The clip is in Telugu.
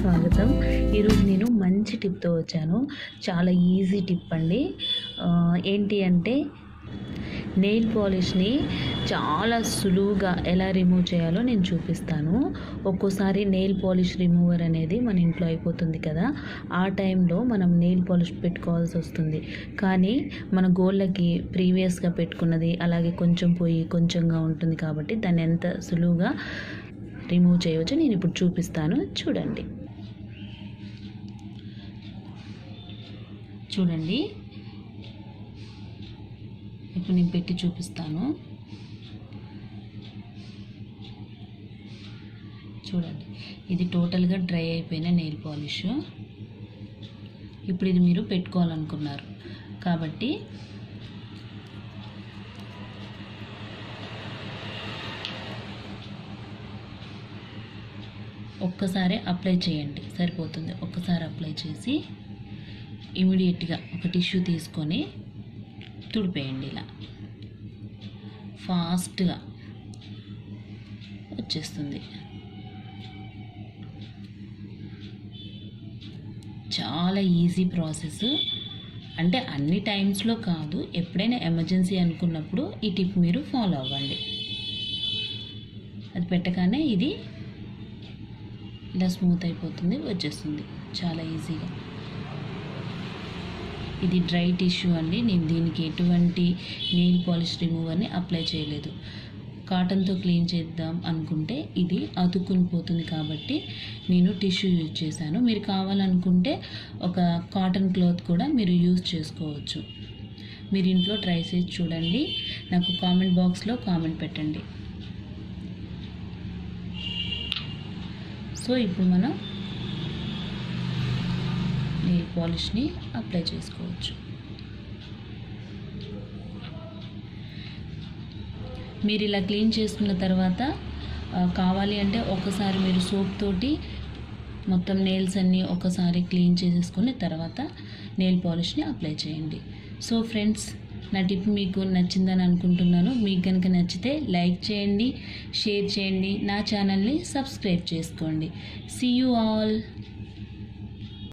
స్వాగతం. ఈరోజు నేను మంచి టిప్తో వచ్చాను. చాలా ఈజీ టిప్ అండి. ఏంటి అంటే నెయిల్ పాలిష్ని చాలా సులువుగా ఎలా రిమూవ్ చేయాలో నేను చూపిస్తాను. ఒక్కోసారి నెయిల్ పాలిష్ రిమూవర్ అనేది మన ఇంట్లో అయిపోతుంది కదా. ఆ టైంలో మనం నెయిల్ పాలిష్ పెట్టుకోవాల్సి వస్తుంది. కానీ మన గోళ్ళకి ప్రీవియస్గా పెట్టుకున్నది అలాగే కొంచెం పోయి కొంచెంగా ఉంటుంది కాబట్టి దాన్ని ఎంత సులువుగా రిమూవ్ చేయవచ్చో నేను ఇప్పుడు చూపిస్తాను. చూడండి. చూడండి. ఇప్పుడు నేను పెట్టి చూపిస్తాను. చూడండి. ఇది టోటల్గా డ్రై అయిపోయిన నెయిల్ పాలిష్ ఇప్పుడు ఇది మీరు పెట్టుకోవాలనుకున్నారు. కాబట్టి ఒక్కసారి అప్లై చేయండి. సరిపోతుంది. ఒక్కసారి అప్లై చేసి ఇమీడియట్గా ఒక టిష్యూ తీసుకొని తుడిపేయండి ఇలా. ఫాస్ట్గా వచ్చేస్తుంది. చాలా ఈజీ ప్రాసెస్ అంటే అన్ని టైమ్స్లో కాదు ఎప్పుడైనా ఎమర్జెన్సీ అనుకున్నప్పుడు ఈ టిప్ మీరు ఫాలో అవ్వండి. అది పెట్టగానే ఇది ఇలా స్మూత్ అయిపోతుంది వచ్చేస్తుంది. చాలా ఈజీగా ఇది డ్రై టిష్యూ అండి. నేను దీనికి ఎటువంటి నెయిల్ పాలిష్ రిమూవర్ని అప్లై చేయలేదు. కాటన్తో క్లీన్ చేద్దాం అనుకుంటే ఇది అతుక్కుని పోతుంది కాబట్టి నేను టిష్యూ యూజ్ చేశాను. మీరు కావాలనుకుంటే ఒక కాటన్ క్లాత్ కూడా మీరు యూజ్ చేసుకోవచ్చు. మీరు ఇంట్లో ట్రై చేసి చూడండి. నాకు కామెంట్ బాక్స్లో కామెంట్ పెట్టండి. సో ఇప్పుడు మనం నెయిల్ పాలిష్ని అప్లై చేసుకోవచ్చు. మీరు ఇలా క్లీన్ చేసుకున్న తర్వాత కావాలి అంటే ఒకసారి మీరు సోప్ తోటి మొత్తం నెయిల్స్ అన్నీ ఒకసారి క్లీన్ చేసేసుకుని తర్వాత నెయిల్ పాలిష్ని అప్లై చేయండి. సో ఫ్రెండ్స్ నా టిప్ మీకు నచ్చిందని అనుకుంటున్నాను. మీకు కనుక నచ్చితే లైక్ చేయండి షేర్ చేయండి నా ఛానల్ని సబ్స్క్రైబ్ చేసుకోండి. See you all